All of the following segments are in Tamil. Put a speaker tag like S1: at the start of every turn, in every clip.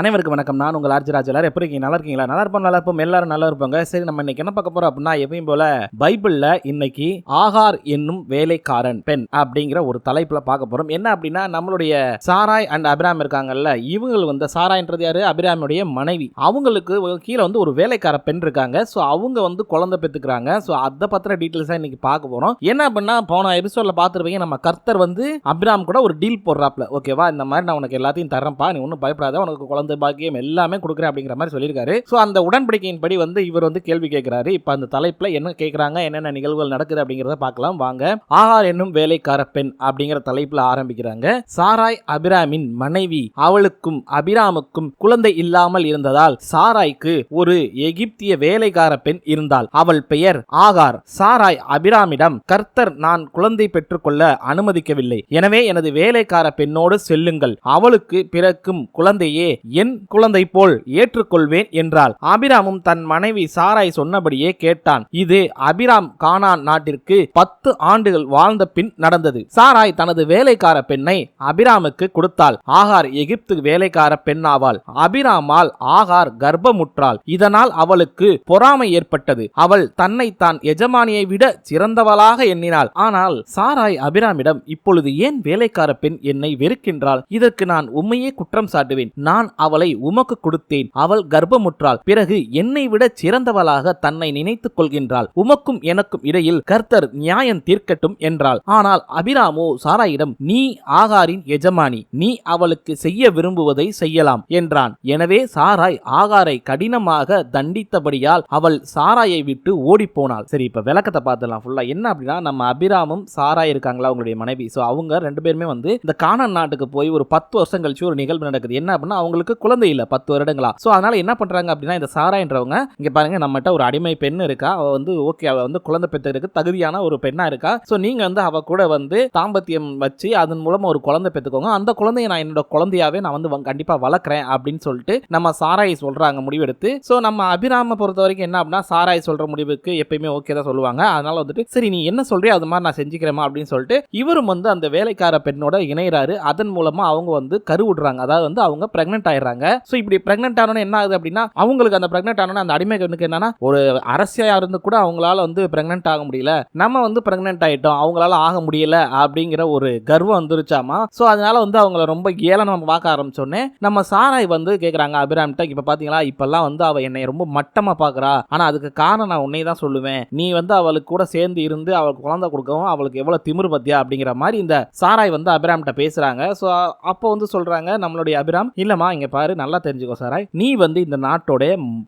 S1: அனைவருக்கு வணக்கம் நான் உங்கள் ராஜ் எல்லாரும் எப்படி இருக்கீங்க நல்லா இருக்கீங்களா நல்லா இருப்போம் நல்லா இருப்போம் எல்லாரும் நல்லா இருப்பாங்க சரி நம்ம இன்னைக்கு என்ன பார்க்க போறோம் அப்படின்னா எப்பயும் போல பைபிள்ல இன்னைக்கு ஆகார் என்னும் வேலைக்காரன் பெண் அப்படிங்கிற ஒரு தலைப்புல பார்க்க போறோம் என்ன அப்படின்னா நம்மளுடைய சாராய் அண்ட் அபிராம் இருக்காங்கல்ல இவங்க வந்து சாராய்ன்றது யாரு அபிராமுடைய மனைவி அவங்களுக்கு கீழே வந்து ஒரு வேலைக்கார பெண் இருக்காங்க ஸோ அவங்க வந்து குழந்தை பெற்றுக்கிறாங்க ஸோ அதை பத்திர டீட்டெயில்ஸாக இன்னைக்கு பார்க்க போறோம் என்ன அப்படின்னா போன எபிசோட்ல பார்த்துருப்பீங்க நம்ம கர்த்தர் வந்து அபிராம் கூட ஒரு டீல் போடுறாப்ல ஓகேவா இந்த மாதிரி நான் உனக்கு எல்லாத்தையும் தரேன்ப்பா நீ ஒன்றும் பயப்படாத உனக்கு குழந்தை குழந்தை பாக்கியம் எல்லாமே கொடுக்குறேன் அப்படிங்கிற மாதிரி சொல்லியிருக்காரு ஸோ அந்த உடன்படிக்கையின்படி வந்து இவர் வந்து கேள்வி கேட்கிறாரு இப்போ அந்த தலைப்பில் என்ன கேட்குறாங்க என்னென்ன நிகழ்வுகள் நடக்குது அப்படிங்கிறத பார்க்கலாம் வாங்க ஆகார் என்னும் வேலைக்கார பெண் அப்படிங்கிற தலைப்பில் ஆரம்பிக்கிறாங்க சாராய் அபிராமின் மனைவி அவளுக்கும் அபிராமுக்கும் குழந்தை இல்லாமல் இருந்ததால் சாராய்க்கு ஒரு எகிப்திய வேலைக்கார பெண் இருந்தால் அவள் பெயர் ஆகார் சாராய் அபிராமிடம் கர்த்தர் நான் குழந்தை பெற்றுக்கொள்ள அனுமதிக்கவில்லை எனவே எனது வேலைக்கார பெண்ணோடு செல்லுங்கள் அவளுக்கு பிறக்கும் குழந்தையே என் குழந்தை போல் ஏற்றுக்கொள்வேன் என்றாள் அபிராமும் தன் மனைவி சாராய் சொன்னபடியே கேட்டான் இது அபிராம் கானான் நாட்டிற்கு பத்து ஆண்டுகள் வாழ்ந்த பின் நடந்தது சாராய் தனது வேலைக்கார பெண்ணை அபிராமுக்கு கொடுத்தாள் ஆகார் எகிப்து வேலைக்கார பெண்ணாவாள் அபிராமால் ஆகார் கர்ப்பமுற்றாள் இதனால் அவளுக்கு பொறாமை ஏற்பட்டது அவள் தன்னை தான் எஜமானியை விட சிறந்தவளாக எண்ணினாள் ஆனால் சாராய் அபிராமிடம் இப்பொழுது ஏன் வேலைக்கார பெண் என்னை வெறுக்கின்றாள் இதற்கு நான் உண்மையே குற்றம் சாட்டுவேன் நான் அவளை உமக்கு கொடுத்தேன் அவள் கர்ப்பமுற்றாள் பிறகு என்னை விட சிறந்தவளாக தன்னை நினைத்துக் கொள்கின்றாள் உமக்கும் எனக்கும் இடையில் கர்த்தர் நியாயம் தீர்க்கட்டும் என்றாள் ஆனால் அபிராமோ சாராயிடம் நீ ஆகாரின் எஜமானி நீ அவளுக்கு செய்ய விரும்புவதை செய்யலாம் என்றான் எனவே சாராய் ஆகாரை கடினமாக தண்டித்தபடியால் அவள் சாராயை விட்டு ஓடி போனாள் சரி இப்ப விளக்கத்தை பார்த்துலாம் ஃபுல்லா என்ன அப்படின்னா நம்ம அபிராமும் சாராய் இருக்காங்களா அவங்களுடைய மனைவி சோ அவங்க ரெண்டு பேருமே வந்து இந்த காணன் நாட்டுக்கு போய் ஒரு பத்து வருஷம் கழிச்சு ஒரு நிகழ்வு நடக்குது என்ன அப்படின்னா அவங்களுக்கு அவங்களுக்கு குழந்தை இல்லை பத்து வருடங்களா ஸோ அதனால என்ன பண்றாங்க அப்படின்னா இந்த சாராயின்றவங்க இங்க பாருங்க நம்மகிட்ட ஒரு அடிமை பெண் இருக்கா அவ வந்து ஓகே அவ வந்து குழந்தை பெற்றுக்கு தகுதியான ஒரு பெண்ணா இருக்கா ஸோ நீங்க வந்து அவ கூட வந்து தாம்பத்தியம் வச்சு அதன் மூலமா ஒரு குழந்தை பெற்றுக்கோங்க அந்த குழந்தைய நான் என்னோட குழந்தையாவே நான் வந்து கண்டிப்பா வளர்க்குறேன் அப்படின்னு சொல்லிட்டு நம்ம சாராய் சொல்றாங்க முடிவெடுத்து ஸோ நம்ம அபிராம பொறுத்த வரைக்கும் என்ன அப்படின்னா சாராய் சொல்ற முடிவுக்கு எப்பயுமே ஓகே தான் சொல்லுவாங்க அதனால வந்துட்டு சரி நீ என்ன சொல்றியோ அது மாதிரி நான் செஞ்சுக்கிறேமா அப்படின்னு சொல்லிட்டு இவரும் வந்து அந்த வேலைக்கார பெண்ணோட இணையிறாரு அதன் மூலமா அவங்க வந்து கருவிடுறாங்க அதாவது வந்து அவங்க பிரெக்னென்ட் ஆயிடுறாங்க ஆயிடுறாங்க ஸோ இப்படி பிரெக்னென்ட் ஆனோட என்ன ஆகுது அப்படின்னா அவங்களுக்கு அந்த பிரெக்னென்ட் ஆனோட அந்த அடிமை என்னன்னா ஒரு அரசியாக இருந்து கூட அவங்களால வந்து பிரெக்னென்ட் ஆக முடியல நம்ம வந்து பிரெக்னென்ட் ஆகிட்டோம் அவங்களால ஆக முடியல அப்படிங்கிற ஒரு கர்வம் வந்துருச்சாமா ஸோ அதனால வந்து அவங்கள ரொம்ப ஏழை நம்ம பார்க்க ஆரம்பிச்சோடனே நம்ம சாராய் வந்து கேட்குறாங்க அபிராம்கிட்ட இப்போ பார்த்தீங்களா இப்போல்லாம் வந்து அவள் என்னை ரொம்ப மட்டமாக பார்க்குறா ஆனால் அதுக்கு காரணம் நான் உன்னை தான் சொல்லுவேன் நீ வந்து அவளுக்கு கூட சேர்ந்து இருந்து அவளுக்கு குழந்தை கொடுக்கவும் அவளுக்கு எவ்வளோ திமிரு பத்தியா அப்படிங்கிற மாதிரி இந்த சாராய் வந்து அபிராம்கிட்ட பேசுகிறாங்க ஸோ அப்போ வந்து சொல்கிறாங்க நம்மளுடைய அபிராம் இல்லைம்மா இங்கே பாரு நல்லா தெரிஞ்சுக்கோ சாராய் நீ வந்து இந்த நாட்டோட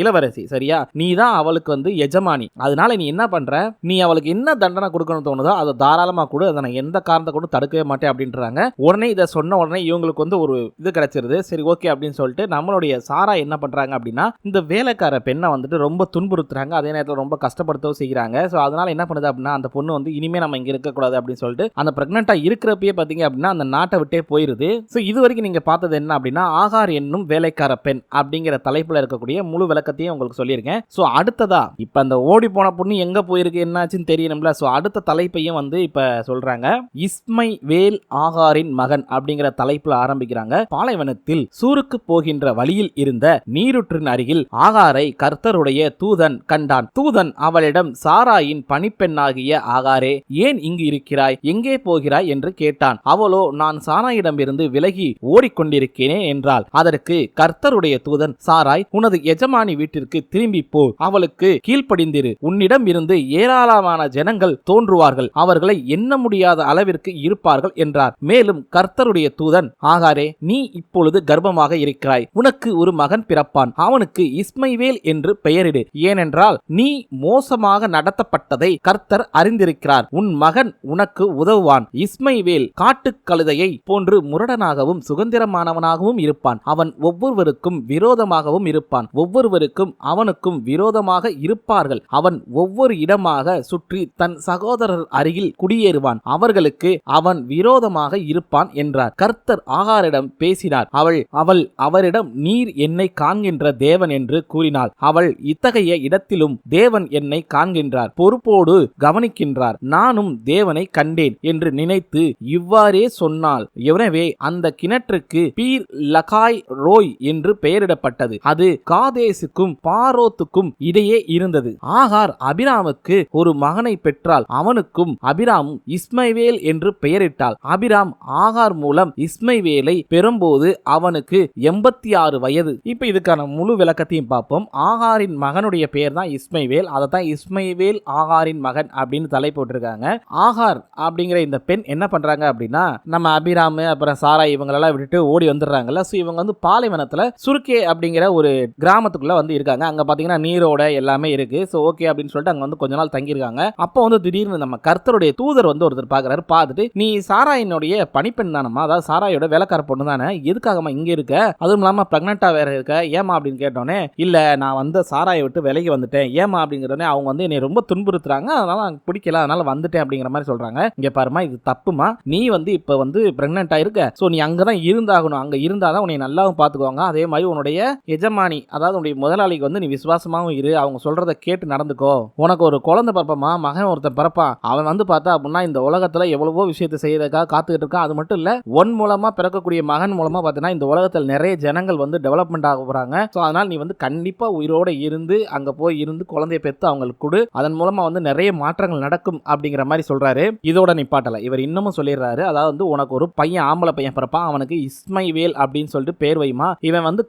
S1: இளவரசி சரியா நீ தான் அவளுக்கு வந்து எஜமானி அதனால நீ என்ன பண்ற நீ அவளுக்கு என்ன தண்டனை கொடுக்கணும் தோணுதோ அதை தாராளமா கொடு அதை நான் எந்த காரணத்தை கூட தடுக்கவே மாட்டேன் அப்படின்றாங்க உடனே இதை சொன்ன உடனே இவங்களுக்கு வந்து ஒரு இது கிடைச்சிருது சரி ஓகே அப்படின்னு சொல்லிட்டு நம்மளுடைய சாரா என்ன பண்றாங்க அப்படின்னா இந்த வேலைக்கார பெண்ணை வந்துட்டு ரொம்ப துன்புறுத்துறாங்க அதே நேரத்தில் ரொம்ப கஷ்டப்படுத்தவும் செய்கிறாங்க ஸோ அதனால என்ன பண்ணுது அப்படின்னா அந்த பொண்ணு வந்து இனிமே நம்ம இங்கே இருக்கக்கூடாது அப்படின்னு சொல்லிட்டு அந்த பிரெக்னெண்டா இருக்கிறப்பயே பார்த்தீங்க அப்படின்னா அந்த நாட்டை விட்டே போயிருது ஸோ இது வரைக்கும் நீங்கள் பார்த்தது என்ன அப்படின்னா ஆகார் என்னும் வேலைக்கார பெண் அப்படிங்கிற தலைப்புல இருக்கக்கூடிய முழு விளக்கத்தையும் உங்களுக்கு சொல்லியிருக்கேன் ஸோ அடுத்ததா இப்போ அந்த ஓடி போன பொண்ணு எங்க போயிருக்கு என்னாச்சுன்னு தெரியணும்ல ஸோ அடுத்த தலைப்பையும் வந்து இப்ப சொல்றாங்க இஸ்மை வேல் ஆகாரின் மகன் அப்படிங்கிற தலைப்புல ஆரம்பிக்கிறாங்க பாலைவனத்தில் சூருக்கு போகின்ற வழியில் இருந்த நீருற்றின் அருகில் ஆகாரை கர்த்தருடைய தூதன் கண்டான் தூதன் அவளிடம் சாராயின் பணிப்பெண்ணாகிய ஆகாரே ஏன் இங்கு இருக்கிறாய் எங்கே போகிறாய் என்று கேட்டான் அவளோ நான் சாராயிடம் இருந்து விலகி ஓடிக்கொண்டிருக்கிறேன் என்றால் அதற்கு கர்த்தருடைய தூதன் சாராய் உனது எஜமானி வீட்டிற்கு திரும்பி போ அவளுக்கு கீழ்ப்படிந்திரு உன்னிடம் இருந்து ஏராளமான ஜனங்கள் தோன்றுவார்கள் அவர்களை எண்ண முடியாத அளவிற்கு இருப்பார்கள் என்றார் மேலும் கர்த்தருடைய தூதன் ஆகாரே நீ இப்பொழுது கர்ப்பமாக இருக்கிறாய் உனக்கு ஒரு மகன் பிறப்பான் அவனுக்கு இஸ்மைவேல் என்று பெயரிடு ஏனென்றால் நீ மோசமாக நடத்தப்பட்டதை கர்த்தர் அறிந்திருக்கிறார் உன் மகன் உனக்கு உதவுவான் இஸ்மைவேல் காட்டுக் கழுதையை போன்று முரடனாகவும் சுதந்திரமானவனாகவும் இருப்பான் அவன் ஒவ்வொருவருக்கும் விரோதமாகவும் இருப்பான் ஒவ்வொருவருக்கும் அவனுக்கும் விரோதமாக இருப்பார்கள் அவன் ஒவ்வொரு இடமாக சுற்றி தன் சகோதரர் அருகில் குடியேறுவான் அவர்களுக்கு அவன் விரோதமாக இருப்பான் என்றார் கர்த்தர் ஆகாரிடம் பேசினார் அவள் அவள் அவரிடம் நீர் என்னை காண்கின்ற தேவன் என்று கூறினாள் அவள் இத்தகைய இடத்திலும் தேவன் என்னை காண்கின்றார் பொறுப்போடு கவனிக்கின்றார் நானும் தேவனை கண்டேன் என்று நினைத்து இவ்வாறே சொன்னாள் எனவே அந்த கிணற்றுக்கு பீர் லகாய் ரோய் என்று பெயரிடப்பட்டது அது காதேசுக்கும் பாரோத்துக்கும் இடையே இருந்தது ஆகார் அபிராமுக்கு ஒரு மகனை பெற்றால் அவனுக்கும் அபிராம் இஸ்மைவேல் என்று பெயரிட்டாள் அபிராம் ஆகார் மூலம் இஸ்மைவேலை பெறும்போது அவனுக்கு எண்பத்தி ஆறு வயது இப்ப இதுக்கான முழு விளக்கத்தையும் பார்ப்போம் ஆகாரின் மகனுடைய பெயர் தான் இஸ்மைவேல் அதை தான் இஸ்மைவேல் ஆகாரின் மகன் அப்படின்னு தலை போட்டிருக்காங்க ஆகார் அப்படிங்கிற இந்த பெண் என்ன பண்றாங்க அப்படின்னா நம்ம அபிராமு அப்புறம் சாரா இவங்களெல்லாம் விட்டுட்டு ஓடி வந்துடுறாங்கல்ல ஸோ இவங்க வந்து பாலைவனத்தில் சுருக்கே அப்படிங்கிற ஒரு கிராமத்துக்குள்ளே வந்து இருக்காங்க அங்கே பார்த்தீங்கன்னா நீரோட எல்லாமே இருக்குது ஸோ ஓகே அப்படின்னு சொல்லிட்டு அங்கே வந்து கொஞ்ச நாள் தங்கியிருக்காங்க அப்போ வந்து திடீர்னு நம்ம கர்த்தருடைய தூதர் வந்து ஒருத்தர் பார்க்குறாரு பார்த்துட்டு நீ சாராயினுடைய பனிப்பெண் தானம்மா அதாவது சாராயோட வேலைக்கார பொண்ணு தானே எதுக்காகம்மா இங்கே இருக்க அதுவும் இல்லாமல் ப்ரெக்னெண்ட்டாக வேற இருக்க ஏமா அப்படின்னு கேட்டோன்னே இல்லை நான் வந்து சாராயை விட்டு விலகி வந்துட்டேன் ஏமா அப்படிங்கிறோடனே அவங்க வந்து என்னை ரொம்ப துன்புறுத்துறாங்க அதனால எனக்கு பிடிக்கல அதனால வந்துட்டேன் அப்படிங்கிற மாதிரி சொல்கிறாங்க இங்கே பாருமா இது தப்புமா நீ வந்து இப்போ வந்து ப்ரெக்னெண்ட்டாக இருக்க ஸோ நீ அங்கே தான் இருந்தாகணும் அங்கே இருந்தால் தான் உன்னை நல்லா நல்லாவும் பார்த்துக்குவாங்க அதே மாதிரி உன்னுடைய எஜமானி அதாவது உன்னுடைய முதலாளிக்கு வந்து நீ விசுவாசமாகவும் இரு அவங்க சொல்கிறத கேட்டு நடந்துக்கோ உனக்கு ஒரு குழந்தை பிறப்பமா மகன் ஒருத்தன் பிறப்பான் அவன் வந்து பார்த்தா அப்படின்னா இந்த உலகத்தில் எவ்வளவோ விஷயத்தை செய்யறதுக்காக காத்துக்கிட்டு இருக்கான் அது மட்டும் இல்லை ஒன் மூலமாக பிறக்கக்கூடிய மகன் மூலமாக பார்த்தீங்கன்னா இந்த உலகத்தில் நிறைய ஜனங்கள் வந்து டெவலப்மெண்ட் ஆக போகிறாங்க ஸோ அதனால் நீ வந்து கண்டிப்பாக உயிரோடு இருந்து அங்கே போய் இருந்து குழந்தைய பெற்று அவங்களுக்கு கொடு அதன் மூலமாக வந்து நிறைய மாற்றங்கள் நடக்கும் அப்படிங்கிற மாதிரி சொல்கிறாரு இதோட நிப்பாட்டலை இவர் இன்னமும் சொல்லிடுறாரு அதாவது வந்து உனக்கு ஒரு பையன் ஆம்பளை பையன் பிறப்பான் அவனுக்கு இஸ்மைவேல் அப்படின்னு சொல்லிட்டு பேர் சேர்வையுமா இவன் வந்து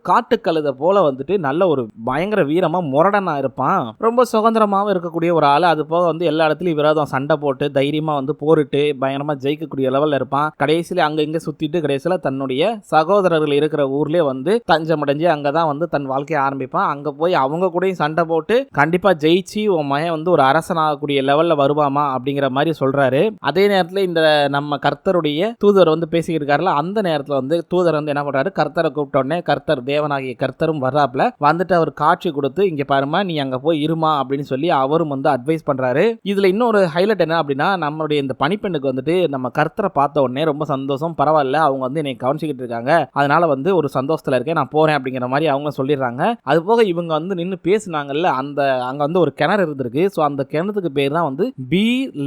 S1: கழுத போல வந்துட்டு நல்ல ஒரு பயங்கர வீரமா முரடனா இருப்பான் ரொம்ப சுதந்திரமாவும் இருக்கக்கூடிய ஒரு ஆள் அது போக வந்து எல்லா இடத்துலயும் விரோதம் சண்டை போட்டு தைரியமா வந்து போரிட்டு பயங்கரமா ஜெயிக்கக்கூடிய லெவல்ல இருப்பான் கடைசியில அங்க இங்க சுத்திட்டு கடைசியில தன்னுடைய சகோதரர்கள் இருக்கிற ஊர்லயே வந்து தஞ்சமடைஞ்சு அங்கதான் வந்து தன் வாழ்க்கையை ஆரம்பிப்பான் அங்க போய் அவங்க கூடயும் சண்டை போட்டு கண்டிப்பா ஜெயிச்சு உன் மகன் வந்து ஒரு ஆகக்கூடிய லெவல்ல வருவாமா அப்படிங்கிற மாதிரி சொல்றாரு அதே நேரத்துல இந்த நம்ம கர்த்தருடைய தூதர் வந்து பேசிக்கிட்டு இருக்காருல அந்த நேரத்துல வந்து தூதர் வந்து என்ன பண்றாரு கர்த்தரை கூப்பிட்ட உடனே கர்த்தர் தேவனாகிய கர்த்தரும் வர்றாப்புல வந்துட்டு அவர் காட்சி கொடுத்து இங்க பாருமா நீ அங்க போய் இருமா அப்படின்னு சொல்லி அவரும் வந்து அட்வைஸ் பண்றாரு இதுல இன்னொரு ஹைலைட் என்ன அப்படின்னா நம்மளுடைய இந்த பனிப்பெண்ணுக்கு வந்துட்டு நம்ம கர்த்தரை பார்த்த உடனே ரொம்ப சந்தோஷம் பரவாயில்ல அவங்க வந்து என்னை கவனிச்சுக்கிட்டு இருக்காங்க அதனால வந்து ஒரு சந்தோஷத்துல இருக்கேன் நான் போறேன் அப்படிங்கிற மாதிரி அவங்க சொல்லிடுறாங்க அது போக இவங்க வந்து நின்று பேசினாங்கல்ல அந்த அங்க வந்து ஒரு கிணறு இருந்திருக்கு ஸோ அந்த கிணத்துக்கு பேர் தான் வந்து பி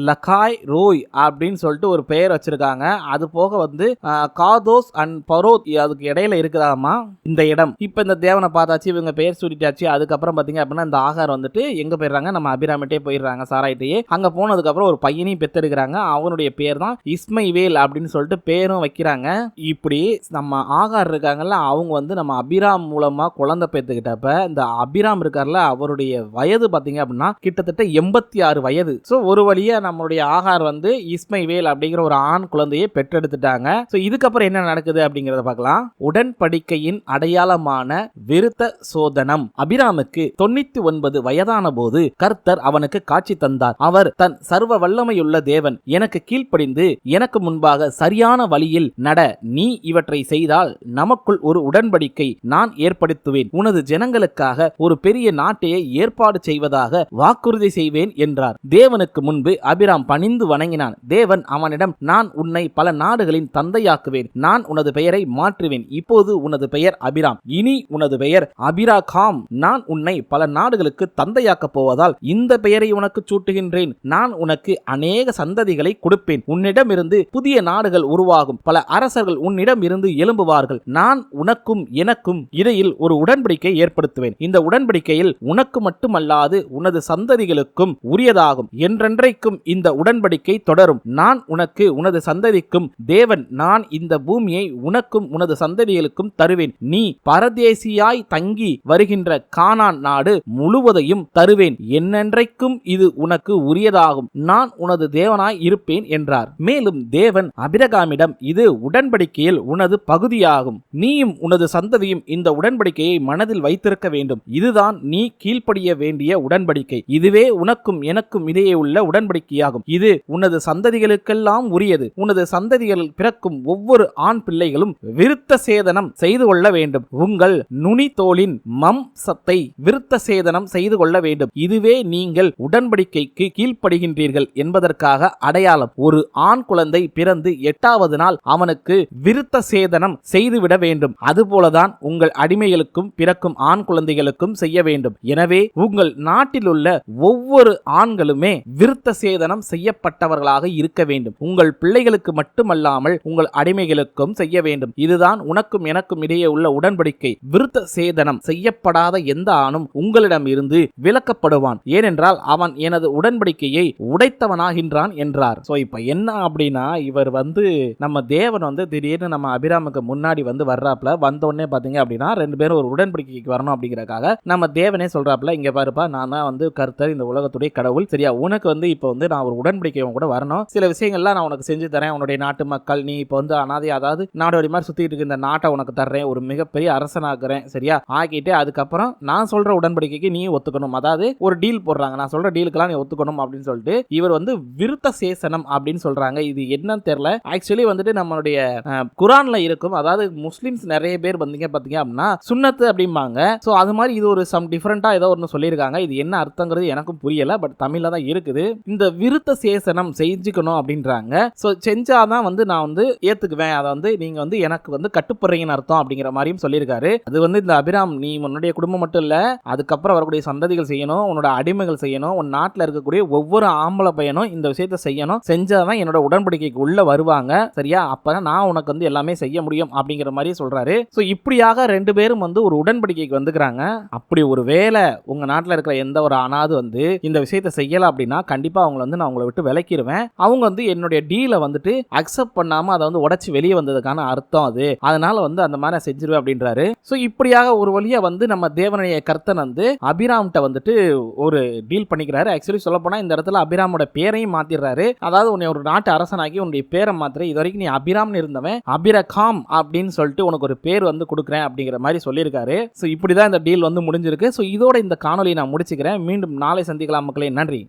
S1: லகாய் ரோய் அப்படின்னு சொல்லிட்டு ஒரு பெயர் வச்சிருக்காங்க அது போக வந்து காதோஸ் அண்ட் பரோத் அதுக்கு இடையில இருக்க இருக்கிறாமா இந்த இடம் இப்போ இந்த தேவனை பார்த்தாச்சு இவங்க பெயர் சூட்டிட்டாச்சு அதுக்கப்புறம் பார்த்தீங்க அப்படின்னா இந்த ஆகார் வந்துட்டு எங்கே போயிடுறாங்க நம்ம அபிராமிட்டே போயிடுறாங்க சாராயிட்டையே அங்கே போனதுக்கப்புறம் ஒரு பையனையும் பெத்தெடுக்கிறாங்க அவனுடைய பேர் தான் இஸ்மைவேல் அப்படின்னு சொல்லிட்டு பேரும் வைக்கிறாங்க இப்படி நம்ம ஆகார் இருக்காங்கல்ல அவங்க வந்து நம்ம அபிராம் மூலமாக குழந்தை பெற்றுக்கிட்டப்ப இந்த அபிராம் இருக்கார்ல அவருடைய வயது பார்த்தீங்க அப்படின்னா கிட்டத்தட்ட எண்பத்தி ஆறு வயது ஸோ ஒரு வழியாக நம்மளுடைய ஆகார் வந்து இஸ்மைவேல் அப்படிங்கிற ஒரு ஆண் குழந்தையை பெற்றெடுத்துட்டாங்க ஸோ இதுக்கப்புறம் என்ன நடக்குது அப்படிங்கிறத பார்க்கலாம் உடன் படிக்கையின் அடையாளமான விருத்த சோதனம் அபிராமுக்கு தொண்ணூத்தி ஒன்பது வயதான போது கர்த்தர் அவனுக்கு காட்சி தந்தார் அவர் தன் சர்வ வல்லமையுள்ள தேவன் எனக்கு கீழ்ப்படிந்து எனக்கு முன்பாக சரியான வழியில் நட நீ இவற்றை செய்தால் நமக்குள் ஒரு உடன்படிக்கை நான் ஏற்படுத்துவேன் உனது ஜனங்களுக்காக ஒரு பெரிய நாட்டையை ஏற்பாடு செய்வதாக வாக்குறுதி செய்வேன் என்றார் தேவனுக்கு முன்பு அபிராம் பணிந்து வணங்கினான் தேவன் அவனிடம் நான் உன்னை பல நாடுகளின் தந்தையாக்குவேன் நான் உனது பெயரை மாற்றுவேன் இப்போது இப்போது உனது பெயர் அபிராம் இனி உனது பெயர் அபிரா காம் நான் உன்னை பல நாடுகளுக்கு தந்தையாக்கப் போவதால் இந்த பெயரை உனக்கு சூட்டுகின்றேன் நான் உனக்கு அநேக சந்ததிகளை கொடுப்பேன் உன்னிடமிருந்து புதிய நாடுகள் உருவாகும் பல அரசர்கள் உன்னிடம் இருந்து எழும்புவார்கள் நான் உனக்கும் எனக்கும் இடையில் ஒரு உடன்படிக்கை ஏற்படுத்துவேன் இந்த உடன்படிக்கையில் உனக்கு மட்டுமல்லாது உனது சந்ததிகளுக்கும் உரியதாகும் என்றென்றைக்கும் இந்த உடன்படிக்கை தொடரும் நான் உனக்கு உனது சந்ததிக்கும் தேவன் நான் இந்த பூமியை உனக்கும் உனது சந்ததிகளுக்கும் உனக்கும் தருவேன் நீ பரதேசியாய் தங்கி வருகின்ற கானான் நாடு முழுவதையும் தருவேன் என்னென்றைக்கும் இது உனக்கு உரியதாகும் நான் உனது தேவனாய் இருப்பேன் என்றார் மேலும் தேவன் அபிரகாமிடம் இது உடன்படிக்கையில் உனது பகுதியாகும் நீயும் உனது சந்ததியும் இந்த உடன்படிக்கையை மனதில் வைத்திருக்க வேண்டும் இதுதான் நீ கீழ்ப்படிய வேண்டிய உடன்படிக்கை இதுவே உனக்கும் எனக்கும் இடையே உள்ள உடன்படிக்கையாகும் இது உனது சந்ததிகளுக்கெல்லாம் உரியது உனது சந்ததிகள் பிறக்கும் ஒவ்வொரு ஆண் பிள்ளைகளும் விருத்த சேதனம் செய்து கொள்ள வேண்டும் உங்கள் நுனி தோலின் மம் சத்தை விருத்த சேதனம் செய்து கொள்ள வேண்டும் இதுவே நீங்கள் உடன்படிக்கைக்கு கீழ்ப்படுகின்றீர்கள் என்பதற்காக அடையாளம் ஒரு ஆண் குழந்தை பிறந்து எட்டாவது நாள் அவனுக்கு விருத்த சேதனம் செய்துவிட வேண்டும் அதுபோலதான் உங்கள் அடிமைகளுக்கும் பிறக்கும் ஆண் குழந்தைகளுக்கும் செய்ய வேண்டும் எனவே உங்கள் நாட்டிலுள்ள ஒவ்வொரு ஆண்களுமே விருத்த சேதனம் செய்யப்பட்டவர்களாக இருக்க வேண்டும் உங்கள் பிள்ளைகளுக்கு மட்டுமல்லாமல் உங்கள் அடிமைகளுக்கும் செய்ய வேண்டும் இதுதான் உனக்கும் என எனக்கும் இடையே உள்ள உடன்படிக்கை விருத்த சேதனம் செய்யப்படாத எந்த ஆணும் உங்களிடம் இருந்து விலக்கப்படுவான் ஏனென்றால் அவன் எனது உடன்படிக்கையை உடைத்தவனாகின்றான் என்றார் சோ இப்ப என்ன அப்படின்னா இவர் வந்து நம்ம தேவன் வந்து திடீர்னு நம்ம அபிராமுக்கு முன்னாடி வந்து வர்றாப்ல வந்தோடனே பாத்தீங்க அப்படின்னா ரெண்டு பேரும் ஒரு உடன்படிக்கைக்கு வரணும் அப்படிங்கறக்காக நம்ம தேவனே சொல்றாப்ல இங்க பாருப்பா நான் தான் வந்து கருத்தர் இந்த உலகத்துடைய கடவுள் சரியா உனக்கு வந்து இப்போ வந்து நான் ஒரு உடன்படிக்கை கூட வரணும் சில விஷயங்கள்லாம் நான் உனக்கு செஞ்சு தரேன் உன்னுடைய நாட்டு மக்கள் நீ இப்ப வந்து அனாதை அதாவது நாடோடி மாதிரி சுத்திட்டு இருக்க இந்த நாட்டை உனக்கு உனக்கு தர்றேன் ஒரு மிகப்பெரிய அரசனாக்குறேன் சரியா ஆக்கிட்டு அதுக்கப்புறம் நான் சொல்ற உடன்படிக்கைக்கு நீ ஒத்துக்கணும் அதாவது ஒரு டீல் போடுறாங்க நான் சொல்ற டீலுக்கெல்லாம் நீ ஒத்துக்கணும் அப்படின்னு சொல்லிட்டு இவர் வந்து விருத்த சேசனம் அப்படின்னு சொல்றாங்க இது என்னன்னு தெரியல ஆக்சுவலி வந்துட்டு நம்மளுடைய குரான்ல இருக்கும் அதாவது முஸ்லிம்ஸ் நிறைய பேர் வந்தீங்க பாத்தீங்க அப்படின்னா சுண்ணத்து அப்படிம்பாங்க ஸோ அது மாதிரி இது ஒரு சம் டிஃப்ரெண்டா ஏதோ ஒன்று சொல்லியிருக்காங்க இது என்ன அர்த்தங்கிறது எனக்கும் புரியல பட் தமிழ்ல தான் இருக்குது இந்த விருத்த சேசனம் செஞ்சுக்கணும் அப்படின்றாங்க ஸோ செஞ்சாதான் வந்து நான் வந்து ஏத்துக்குவேன் அதை வந்து நீங்க வந்து எனக்கு வந்து கட்டுப்படுறீங்கன்னு அர்த்தம் அப்படிங்கிற மாதிரியும் சொல்லியிருக்காரு அது வந்து இந்த அபிராம் நீ உன்னுடைய குடும்பம் மட்டும் இல்லை அதுக்கப்புறம் வரக்கூடிய சந்ததிகள் செய்யணும் உன்னோட அடிமைகள் செய்யணும் உன் நாட்டில் இருக்கக்கூடிய ஒவ்வொரு ஆம்பளை பையனும் இந்த விஷயத்த செய்யணும் செஞ்சாதான் என்னோட உடன்படிக்கைக்கு உள்ள வருவாங்க சரியா அப்பதான் நான் உனக்கு வந்து எல்லாமே செய்ய முடியும் அப்படிங்கிற மாதிரி சொல்றாரு ஸோ இப்படியாக ரெண்டு பேரும் வந்து ஒரு உடன்படிக்கைக்கு வந்துக்கிறாங்க அப்படி ஒரு வேலை உங்க நாட்டில் இருக்கிற எந்த ஒரு அனாது வந்து இந்த விஷயத்த செய்யல அப்படின்னா கண்டிப்பா அவங்களை வந்து நான் உங்களை விட்டு விலக்கிடுவேன் அவங்க வந்து என்னுடைய டீலை வந்துட்டு அக்செப்ட் பண்ணாம அதை வந்து உடச்சி வெளியே வந்ததுக்கான அர்த்தம் அது அதனால வந்து வந்து அந்த மாதிரி செஞ்சிருவேன் அப்படின்றாரு ஸோ இப்படியாக ஒரு வழியாக வந்து நம்ம தேவனைய கர்த்தன் வந்து அபிராம்கிட்ட வந்துட்டு ஒரு டீல் பண்ணிக்கிறாரு ஆக்சுவலி சொல்ல போனால் இந்த இடத்துல அபிராமோட பேரையும் மாத்திடுறாரு அதாவது உன்னை ஒரு நாட்டு அரசனாகி உன்னுடைய பேரை மாத்திர இது வரைக்கும் நீ அபிராம்னு இருந்தவன் அபிரகாம் அப்படின்னு சொல்லிட்டு உனக்கு ஒரு பேர் வந்து கொடுக்குறேன் அப்படிங்கிற மாதிரி சொல்லியிருக்காரு ஸோ இப்படி தான் இந்த டீல் வந்து முடிஞ்சிருக்கு ஸோ இதோட இந்த காணொலியை நான் முடிச்சுக்கிறேன் மீண்டும் நாளை சந்திக்கலாம் மக்களே நன்றி